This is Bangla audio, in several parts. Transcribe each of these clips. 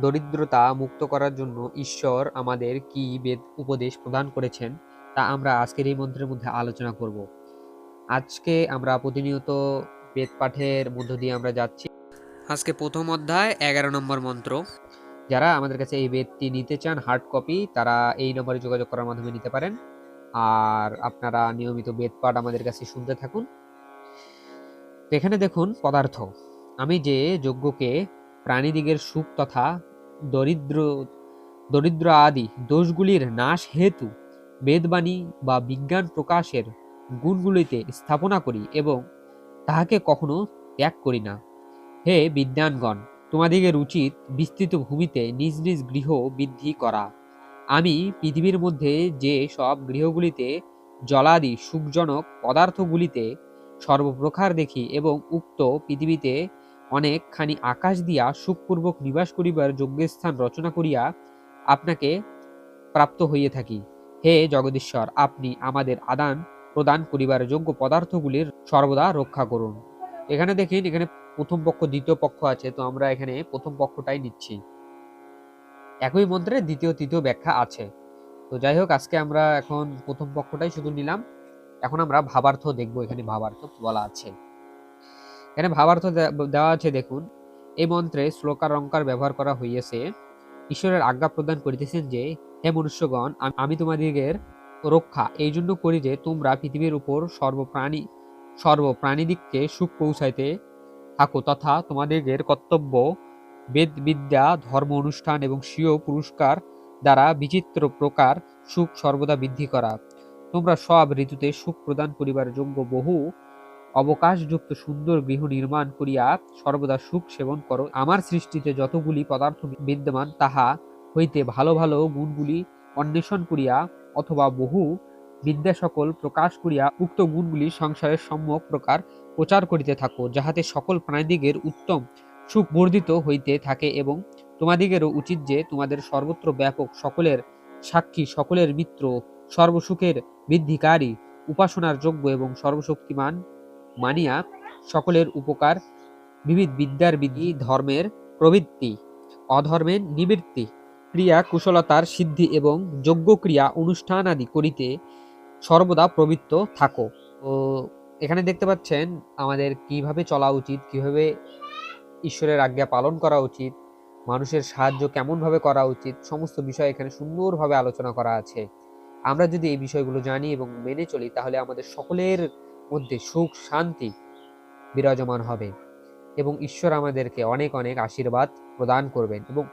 দরিদ্রতা মুক্ত করার জন্য ঈশ্বর আমাদের কি বেদ উপদেশ প্রদান করেছেন তা আমরা আজকের এই মন্ত্রের মধ্যে আলোচনা করব। আজকে আমরা প্রতিনিয়ত বেদ পাঠের মধ্য দিয়ে আমরা যাচ্ছি। আজকে প্রথম অধ্যায়, এগারো নম্বর মন্ত্র। যারা আমাদের কাছে এই বেদটি নিতে চান হার্ড কপি তারা এই নম্বরে যোগাযোগ করার মাধ্যমে নিতে পারেন। আর আপনারা নিয়মিত বেদ পাঠ আমাদের কাছে শুনতে থাকুন। এখানে দেখুন, পদার্থ। আমি যে যজ্ঞকে প্রাণীদিগের সুখ তথা দরিদ্র দরিদ্র আদি দোষগুলির নাশ হেতু বেদবাণী বা বিজ্ঞান প্রকাশের গুণগুলিতে স্থাপনা করি এবং তাহাকে কখনো ত্যাগ করি না। হে বিদ্যানগণ তোমাদিগের উচিত বিস্তৃত ভূমিতে নিজ নিজ গৃহ বৃদ্ধি করা। আমি পৃথিবীর মধ্যে যে সব গৃহগুলিতে জলাদি সুখজনক পদার্থগুলিতে সর্বপ্রকার দেখি এবং উক্ত পৃথিবীতে অনেকখানি আকাশ দিয়া সুখপূর্বক নিবাস করিবার যোগ্য স্থান রচনা করিয়া আপনাকে প্রাপ্ত হইয়ে থাকি। হে জগদীশ্বর, আপনি আমাদের আদান প্রদান করিবার যোগ্য পদার্থগুলির সর্বদা রক্ষা করুন। এখানে দেখেন, এখানে প্রথম পক্ষ, দ্বিতীয় পক্ষ আছে, তো আমরা এখানে প্রথম পক্ষটাই নিচ্ছি। একই মন্ত্রে দ্বিতীয়, তৃতীয় ব্যাখ্যা আছে। তো যাই হোক, আজকে আমরা এখন প্রথম পক্ষটাই শুধু নিলাম। এখন আমরা ভাবার্থ দেখব, এখানে ভাবার্থ বলা আছে। এখানে ভাবার্থ দেওয়া আছে, দেখুন। এই মন্ত্রে শ্লোকার অলঙ্কার ব্যবহার করা হইয়াছে। ঈশ্বরের আজ্ঞা প্রদান করিতেছেন যে, হে মনুষ্যগণ, আমি তোমাদিগের রক্ষা। এই জন্য করি যে, তোমরা পৃথিবীর উপর সর্বপ্রাণী সর্বপ্রাণীদিককে সুখ পৌঁছাইতে থাকো, তথা তোমাদিগের কর্তব্য, বেদ, বিদ্যা, ধর্ম অনুষ্ঠান এবং স্বীয় পুরস্কার দ্বারা বিচিত্র প্রকার সুখ সর্বদা বৃদ্ধি করা। তোমরা সব ঋতুতে সুখ প্রদান করিবার যোগ্য বহু অবকাশযুক্ত সুন্দর গৃহ নির্মাণ করিয়া সর্বদা সুখ সেবন করো। আমার সৃষ্টিতে যতগুলি পদার্থ বিদ্যমান, তাহা হইতে ভালো ভালো গুণগুলি অন্বেষণ করিয়া অথবা বহু বিদ্যা সকল প্রকাশ করিয়া উক্ত গুণগুলি সংসারের সম্যক প্রকার প্রচার করিতে থাকো, যাহাতে সকল প্রাণীদিগের উত্তম সুখ বর্ধিত হইতে থাকে এবং তোমাদিগেরও উচিত যে তোমাদের সর্বত্র ব্যাপক সকলের সাক্ষী, সকলের মিত্র, সর্বসুখের বৃদ্ধিকারী, উপাসনার যোগ্য এবং সর্বশক্তিমান মানিয়া সকলের উপকার, বিবিধ বিদ্যার বিধি, ধর্মের প্রবৃত্তি অধর্মের নিবৃত্তি, ক্রিয়া কুশলতার সিদ্ধি এবং যোগ্য ক্রিয়া অনুষ্ঠান আদি করিতে সর্বদা প্রবৃত্ত থাকো। তো এখানে দেখতে পাচ্ছেন আমাদের কীভাবে চলা উচিত, কীভাবে ঈশ্বরের আজ্ঞা পালন করা উচিত, মানুষের সাহায্য কেমনভাবে করা উচিত, সমস্ত বিষয় এখানে সুন্দরভাবে আলোচনা করা আছে। আমরা যদি এই বিষয়গুলো জানি এবং মেনে চলি, তাহলে আমাদের সকলের মধ্যে সুখ, শান্তি বিরাজমান হবে এবং ঈশ্বর আমাদেরকে অনেক অনেক আশীর্বাদ প্রদান করবেন এবং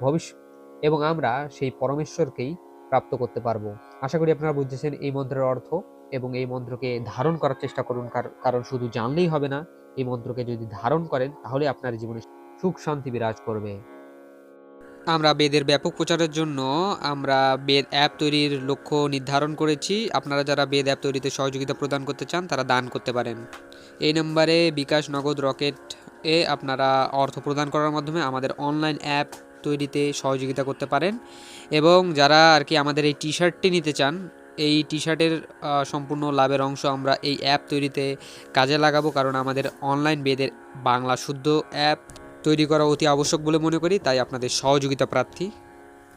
ভবিষ্যৎ এবং আমরা সেই পরমেশ্বরকেই প্রাপ্ত করতে পারব। আশা করি আপনারা বুঝতেছেন এই মন্ত্রের অর্থ এবং এই মন্ত্রকে ধারণ করার চেষ্টা করুন, কার- কারণ শুধু জানলেই হবে না, এই মন্ত্রকে যদি ধারণ করেন তাহলে আপনার জীবনে সুখ, শান্তি বিরাজ করবে। আমরা বেদের ব্যাপক প্রচারের জন্য আমরা বেদ অ্যাপ তৈরির লক্ষ্য নির্ধারণ করেছি। আপনারা যারা বেদ অ্যাপ তৈরিতে সহযোগিতা প্রদান করতে চান, তারা দান করতে পারেন। এই নম্বরে বিকাশ নগদ রকেট এ আপনারা অর্থ প্রদান করার মাধ্যমে আমাদের অনলাইন অ্যাপ তৈরিতে সহযোগিতা করতে পারেন এবং যারা আর কি আমাদের এই টি শার্টটি নিতে চান, এই টি শার্টের সম্পূর্ণ লাভের অংশ আমরা এই অ্যাপ তৈরিতে কাজে লাগাবো কারণ আমাদের অনলাইন বেদের বাংলা শুদ্ধ অ্যাপ তৈরি করা অতি আবশ্যক বলে মনে করি তাই আপনাদের সহযোগিতা প্রার্থী